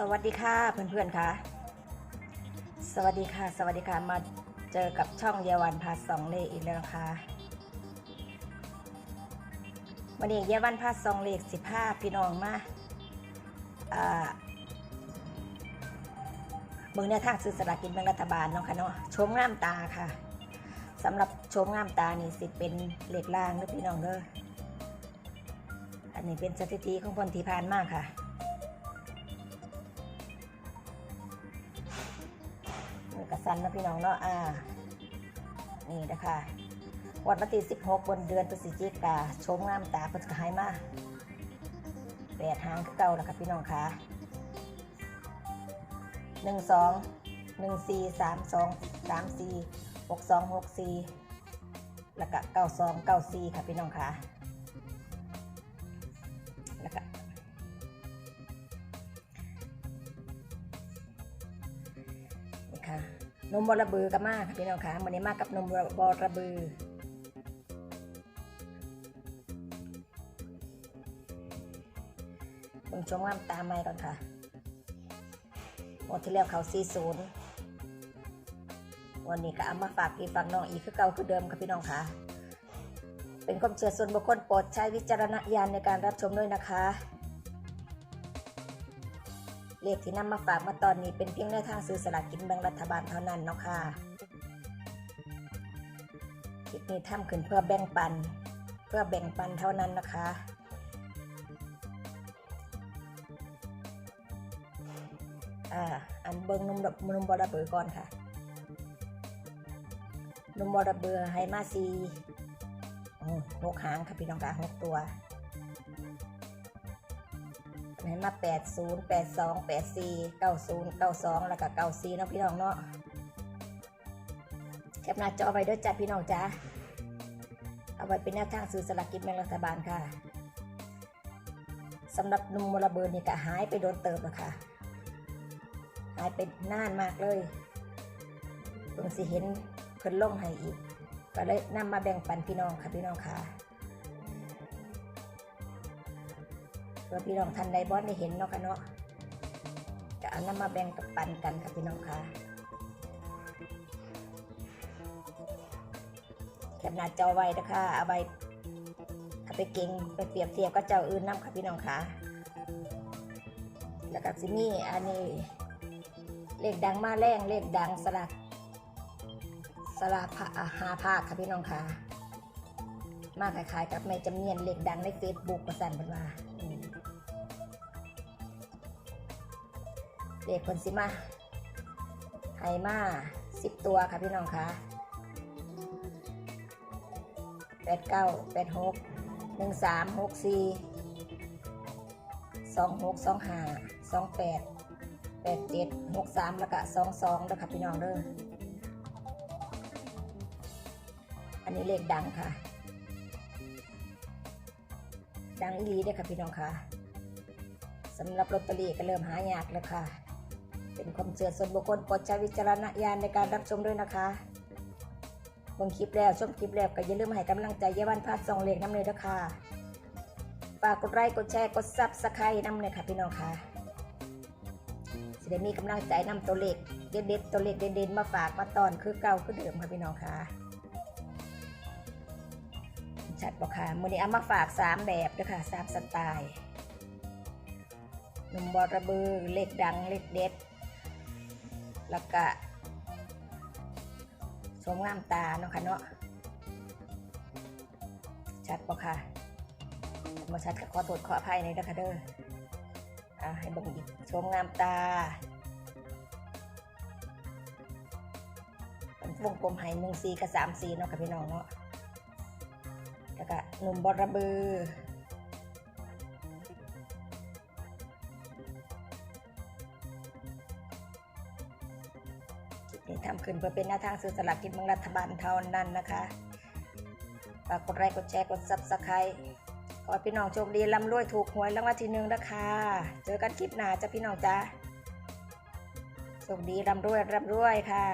สวัสดีค่ะเพื่อนๆค่ะ สวัสดีค่ะ สวัสดีค่ะมาเจอกับช่องเยาวันพาสองเลขอีกแล้วนะคะวันนี้เยาวันพาสองเลขสิบห้าพี่น้องมาอ่าเบิ่งแนวทางซื้อสลากกินแบ่งรัฐบาลเนาะค่ะเนาะชมงามตาค่ะสำหรับชมงามตานี่สิเป็นเลขล่างเด้อพี่น้องเด้ออันนี้เป็นสถิติของคนที่ผ่านมากค่ะ สันนะพี่น้องเนาะ อ่า นี่นะคะวันวันที่16 บนเดือนพฤศจิกาชมงามตาเพิ่นก็ให้มาแปดหางคือเก่าแล้วค่ะพี่น้องค่ะหนึ่งสองหนึ่งสี่สามสองสามสี่หกสองหกสี่แล้วก็เก้าสองเก้าสี่ค่ะพี่น้องค่ะแล้วก็นี่ค่ะ นมบอระบือกับมากค่ะพี่น้องค่ะวันนี้มากกับนมบอระบือผมชมงามตามไม่ก่อนค่ะหมดที่แล้วเขาซีศูนย์วันนี้ก็เอามาฝากพี่ฝากน้องอีกคือเก่าคือเดิมค่ะพี่น้องค่ะ เป็นความเชื่อส่วนบุคคลโปรดใช้วิจารณญาณในการรับชมด้วยนะคะ เลขที่นำมาฝากมาตอนนี้เป็นเพียงแนวทางซื้อสลากกินแบ่งรัฐบาลเท่านั้นเนาะค่ะคลิปนี้ทำขึ้นเพื่อแบ่งปัน เพื่อแบ่งปันเท่านั้นนะคะอ่าอันเบิ้งนุ่มดนุ่มบอระเบือก่อนค่ะนุ่มบอระเบือให้มาซีโอ้หกหางค่ะพี่น้องค่ะหกตัว ให้มาแปดศูนย์แปดสองแปดสี่เก้าศูนย์เก้าสองแล้วก็เก้าสี่เนาะพี่น้องเนาะแคปหน้าจอไว้ด้วยจ้าพี่น้องจ้าเอาไว้เป็นแนวทางซื้อสลากกินแบ่งรัฐบาลค่ะสำหรับนุ่มมรเบิร์นี่ก็หายไปโดนเติบแล้วค่ะ หายไปน่านมากเลยเพิ่งสิเห็นเพิ่นลงให้อีก ก็เลยนำมาแบ่งปันพี่น้องค่ะพี่น้องค่ะ พื่อพี่น้องท่านใดบอสได้เห็นเนาะค่ะเนาะจะเอาน้ำมาแบ่งกับปันกันค่ะพี่น้องค่ะแคปหน้าจอไว้นะคะเอาไว้เอาไปเก่งไปเปรียบเทียบกับเจ้าอื่นน้ำค่ะพี่น้องค่ะแล้วก็ซิมี่อันนี้เลขดังมาแรงเลขดังสลักสลักผ้าหาภาคค่ะพี่น้องค่ะ มาคลายๆกับแม่จำเนียนเหลขดังในเฟซบุ๊กประสันเป็นว่า เลขคนสิมาไฮมาสิบตัวค่ะพี่น้องคะแปดเก้าแปดหกหนึ่งสามหกสี่สองหกสองห้าสองแปดแปดเจ็ดหกสามแล้วก็สองสองแล้วค่ะพี่น้องเด้ออันนี้เลขดังค่ะ ดังอีหลีเด้อค่ะพี่น้องค่ะสำหรับลอตเตอรี่ก็เริ่มหายากแล้วค่ะ เป็นความเชื่อส่วนบุคคลโปรดใช้วิจารณญาณในการรับชมด้วยนะคะบิ่งคลิปแล้วชมคลิปแล้วก็อย่าลืมให้กำลังใจเยาวันพาสองเลขน้ำเลยนะคะฝากกดไลค์กดแชร์กดซับสไครต์น้ำเลยค่ะพี่น้องค่ะจะได้มีกำลังใจนำตัวเลขเด็ดๆตัวเลขเด่นๆมาฝากมาตอนคือเก่าคือเดิมค่ะพี่น้องค่ะชัดบอกค่ะมือนี้เอามาฝากสามแบบด้วยค่ะสามสไตล์หนุ่มบอระเบือเล็กดังเล็กเด็ด แล้วก็ชมงามตาเนาะค่ะเนาะชัดบอกค่ะมาชัดก็ขอโทษขออภัยในนะคะเด้ออ่าให้บ่งอีกชมงามตาเป็นวงกลมให้หนึ่งสีกับสามสีเนาะค่ะพี่น้องเนาะแล้วก็หนุ่มบอระเบือ นี้ทำขึ้นเพื่อเป็นหน้าทางสื่อสลากกินแบ่งรัฐบาลเท่านั้นนะคะฝากกดไลค์กดแชร์กดซับสไครต์ขอพี่น้องโชคดีร่ำรวยถูกหวยรางวัลที่หนึ่งนะคะ เจอกันคลิปหน้าจ้ะพี่น้องจ้าโชคดีร่ำรวยร่ำรวยค่ะ